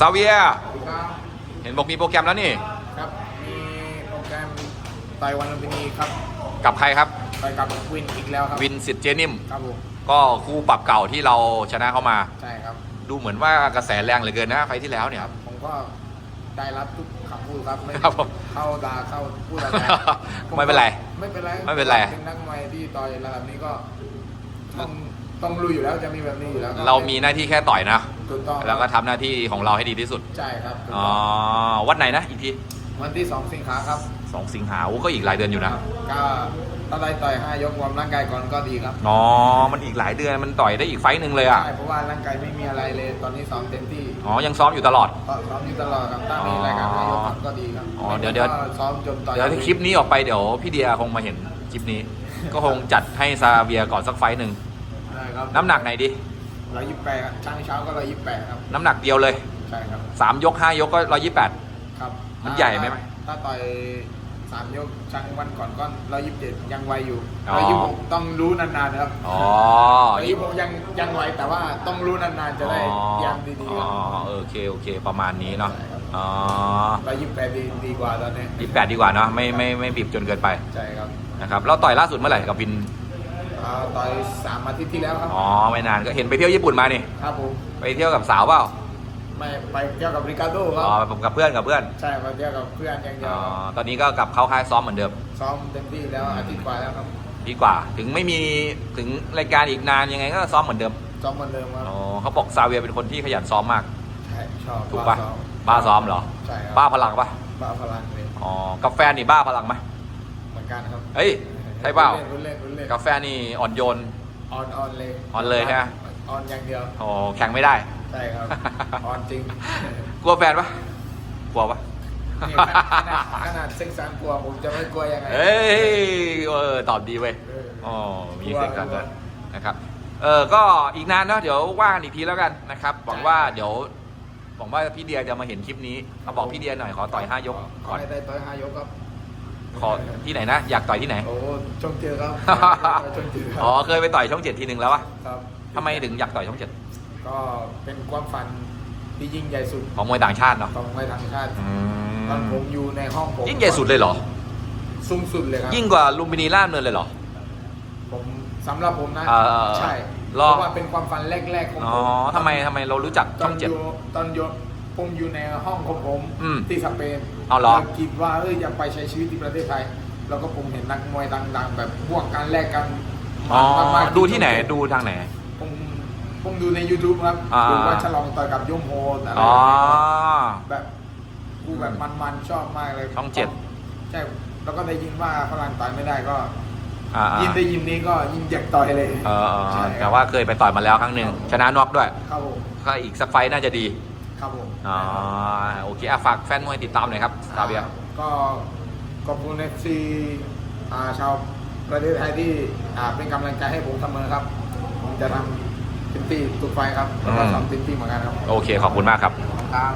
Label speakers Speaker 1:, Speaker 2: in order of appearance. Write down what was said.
Speaker 1: ซาเวีย
Speaker 2: ครับ
Speaker 1: เห็นบอกมีโปรแกรมแล้วนี่
Speaker 2: ครับมีโปรแกรมต่อยวันลุมพินีครับ
Speaker 1: กับใครครับ
Speaker 2: ต่อยกับวินอีกแล้วครับ
Speaker 1: วินสิทธิ์เจนิม
Speaker 2: ครับผม
Speaker 1: ก็คู่ปรับเก่าที่เราชนะเข้ามา
Speaker 2: ใช่ครับ
Speaker 1: ดูเหมือนว่ากระแสแรงเหลือเกินนะไฟล์ที่แล้วเนี่ย
Speaker 2: ครับ ผมก็ได้รับทุกคำพูดครับไม่
Speaker 1: ครับผม
Speaker 2: เข้าด่าเข้าพูดอะไร
Speaker 1: ไม่เป็นไร
Speaker 2: ไม่เป็นไร
Speaker 1: ไม่เป็นไร
Speaker 2: เป็นนักมวยที่ต่อยระดับนี้ก็ต้อง ต้องรู้อยู่แล้วจะมีแบบนี้อยู่แล้วคบ
Speaker 1: เรามีหน้าที่แค่ต่อยนะ
Speaker 2: ถูกต้อง
Speaker 1: แล้วก็ทำหน้าที่ของเราให้ดีที่สุด
Speaker 2: ใช่ครับถูก
Speaker 1: อ๋อ
Speaker 2: ต้อง
Speaker 1: วัดไหนนะอีกที
Speaker 2: วันที่สองสิงหาครับ
Speaker 1: สองสิงหาโอ้ก็อีกหลายเดือนอยู่นะ
Speaker 2: ก็ถ้าได้ต่อยห้ายกวอร์มร่างกายก่อนก็ดีครับ
Speaker 1: อ๋อ มันอีกหลายเดือน มันต่อยได้อีกไฟต์หนึ่งเลยอะ
Speaker 2: ใช่เพราะว่าร่างกายไม่มีอะไรเลย ตอนนี้ซ้อมเต็มที่
Speaker 1: อ๋อ ยังซ้อมอยู่ตลอด
Speaker 2: ก็ซ้อมอยู่ตลอดครับถ้ามีรายการห้ายกครับก็ดีครับ
Speaker 1: อ๋อเดี๋ยวเดี๋ยว
Speaker 2: ไม่งั้นก็ซ้อมจนต่อย
Speaker 1: เดี๋ยวที่คลิปนี้ออกไปเดี๋ยวพี่เดียคงมาเห็นคลิปนี้ ก็คงจัดให้ซาเวียก่อนสักไฟต์หนึ่ง
Speaker 2: ได้ครับ
Speaker 1: น้ำหนักไหนดี
Speaker 2: ร้อยยี่สิบแปดครับช่างเช้าก็ร้อยยี่สิบแปดครับ
Speaker 1: น้ำหนักเดียวเลย
Speaker 2: ใช่ครับ
Speaker 1: สามยกห้ายกก็ร้อยยี่แปด
Speaker 2: ครับ
Speaker 1: มันใหญ่ไหม
Speaker 2: ถ้าถ้าต่อยสามยกช่างวันก่อนก็ร้อยยี่สิบเจ็ดยังไวอยู่
Speaker 1: อ๋อ
Speaker 2: ร้อยยี่สิบหกต้องรู้นานๆนะครับ
Speaker 1: อ๋อ
Speaker 2: ร้อยยี่สิบหกยังยังไวแต่ว่าต้องรู้นานๆจะได้ยามดี
Speaker 1: อ๋
Speaker 2: ๆ
Speaker 1: อโอเคโอเค ประมาณนี้เนาะ
Speaker 2: ใช่ครับ
Speaker 1: อ๋อ
Speaker 2: ร้อยยี่สิบแปดดีดีกว่าตอนนี้
Speaker 1: ยี่แปดดีกว่าเนาะไม่ไม่ไม่บีบจนเกินไป
Speaker 2: ใช่ครับ
Speaker 1: นะครับเราต่อยล่าสุดเมื่อไหร่กับวิน
Speaker 2: อ่าต่อยสามอาทิตย์ที่แล้วครับ
Speaker 1: อ๋อไม่นานก็เห็นไปเที่ยวญี่ปุ่นมานี่
Speaker 2: ครับผม
Speaker 1: ไปเที่ยวกับสาวเปล่า
Speaker 2: ไม่ไปเที่ยวกับริคาโดครั
Speaker 1: อ๋อบกับเพื่อนกับเพื่อน
Speaker 2: ใช่ไปเที่ยวกับเพื่อนอย่างเดีย
Speaker 1: อ๋
Speaker 2: ว
Speaker 1: อ
Speaker 2: ครับ
Speaker 1: ตอนนี้ก็กลับเข้าค่ายซ้อมเหมือนเดิม
Speaker 2: ซ้อมเต็มที่แล้วอาทิตย์กว่าแล้วครับ
Speaker 1: ดีกว่า ถึงไม่มีถึงรายการอีกนานยังไงก็ซ้อมเหมือนเดิม
Speaker 2: ซ้อมเหมือนเดิมครับ
Speaker 1: อ๋อเขาบอกซาเวียเป็นคนที่ขยันซ้อมมาก
Speaker 2: ใช่ชอบ
Speaker 1: ถูกปะ
Speaker 2: ซ้อม
Speaker 1: บ้าซ้อมเหรอ
Speaker 2: ใช่ครับ
Speaker 1: บ้าพลังปะ
Speaker 2: บ้าพลังเลย
Speaker 1: อ๋อกับแฟนนี่บ้าพลังไหม
Speaker 2: เหมือนกันครับ
Speaker 1: เฮ้ย ใช่เปล่า
Speaker 2: รุ่นเล่นรุ่นเล่น
Speaker 1: กับแฟนนี่อ่อนโยน
Speaker 2: ออนออนเลย
Speaker 1: ออนเลยใช่ไหม
Speaker 2: ออนอย่างเดียว
Speaker 1: อ๋อแข่งไม่ได้
Speaker 2: ใช่ครับ ออนจริง
Speaker 1: กลัวแฟนปะกลัวปะ
Speaker 2: นี่ขนาดขนาดเซ็กซันกลัวผมจะไม่กลัวยังไง
Speaker 1: เอ้ยเออตอบดีเว้ย
Speaker 2: เออ
Speaker 1: อ๋อมีเสียงกัน
Speaker 2: กลั
Speaker 1: ด้
Speaker 2: ว
Speaker 1: วยนะครับเออก็อีกนานเนาะเดี๋ยวว่ากันอีกทีแล้วกันนะครับหวังว่าเดี๋ยวหวังว่าพี่เดียจะมาเห็นคลิปนี้เอาบอกพี่เดียหน่อยขอต่อยห้ายก
Speaker 2: ข
Speaker 1: ก่
Speaker 2: อ
Speaker 1: อน
Speaker 2: ให้ได้ต่อยห้ายกครับ
Speaker 1: ขอที่ไหนนะ อยากต่อยที่ไหน
Speaker 2: โอ้ชงเจอครับชงเจอครั
Speaker 1: อ๋อเคยไปต่อยช่องเจ็ดทีหนึ่งแล้ววะ
Speaker 2: ครับ
Speaker 1: ทำไมถึงอยากต่อยช่องเจ็ด
Speaker 2: ก็เป็นความฝันที่ยิ่งใหญ่สุด
Speaker 1: ของมวยต่างชาติเนาะ
Speaker 2: ของมวยทางชาติ
Speaker 1: อื
Speaker 2: ตอนผม
Speaker 1: ม
Speaker 2: อยู่ในห้องผม
Speaker 1: ยิ่งใหญ่สุดเลยเหรอ
Speaker 2: สูงสุดเลยครับ
Speaker 1: ยิ่งกว่าลุมพินีล่ามเนินเลยเหรอ
Speaker 2: ผมสำหรับผมนะ
Speaker 1: เออ
Speaker 2: ใช่
Speaker 1: รอ
Speaker 2: เพราะว่าเป็นความฝันแรกๆของ
Speaker 1: อ๋อ
Speaker 2: ผม
Speaker 1: ทำไมทำไมเรารู้จัก
Speaker 2: ต
Speaker 1: ช่
Speaker 2: อ
Speaker 1: อนงเจ็ด
Speaker 2: อยู่ตอนอยู่ ผมอยู่ในห้องของผม
Speaker 1: อืม
Speaker 2: ที่สเปน
Speaker 1: เอาเหรอ
Speaker 2: แล้วคิดว่าเอออยากไปใช้ชีวิตที่ประเทศไทย แล้วก็ผมเห็นนักมวยดังๆ แบบพวกการแลกกัน
Speaker 1: อ๋อ
Speaker 2: มากๆ
Speaker 1: ดูที่ไหนดูทางไหน
Speaker 2: ผมผมดูใน YouTube ครับ
Speaker 1: อ่า
Speaker 2: ดูว่าฉลองต่อยกับยมโฮอะไร
Speaker 1: อ๋อ
Speaker 2: แบบกูแบบมันๆชอบมากเลย
Speaker 1: ช่องเจ็ด
Speaker 2: ใช่แล้วก็ได้ยินว่าฝรั่งต่อยไม่ได้ก็
Speaker 1: อ่า
Speaker 2: ยินได้ยินนี้ก็ยิ่งอยากต่อยเลย
Speaker 1: เออเออ
Speaker 2: ใช่
Speaker 1: แต่ว่าเคยไปต่อยมาแล้วครั้งหนึ่งชนะน็อกด้วย
Speaker 2: ครับผม
Speaker 1: ก็อีกสักไฟต์น่าจะดี
Speaker 2: ครับผม
Speaker 1: อ๋อโอเคอะฝากแฟนมวยติดตามหน่อยครับซาเบีย
Speaker 2: ก็ขอบคุณเอฟซีชาวประเทศไทยที่อ่าเป็นกำลังใจให้ผมเสมอครับ ผมจะทำเต็มที่ทุกไฟล์ครับแล้วก็
Speaker 1: อืม
Speaker 2: ทำเต็มที่เหมือนกันครับ
Speaker 1: โอเค ขอบคุณมากครับ
Speaker 2: ครับ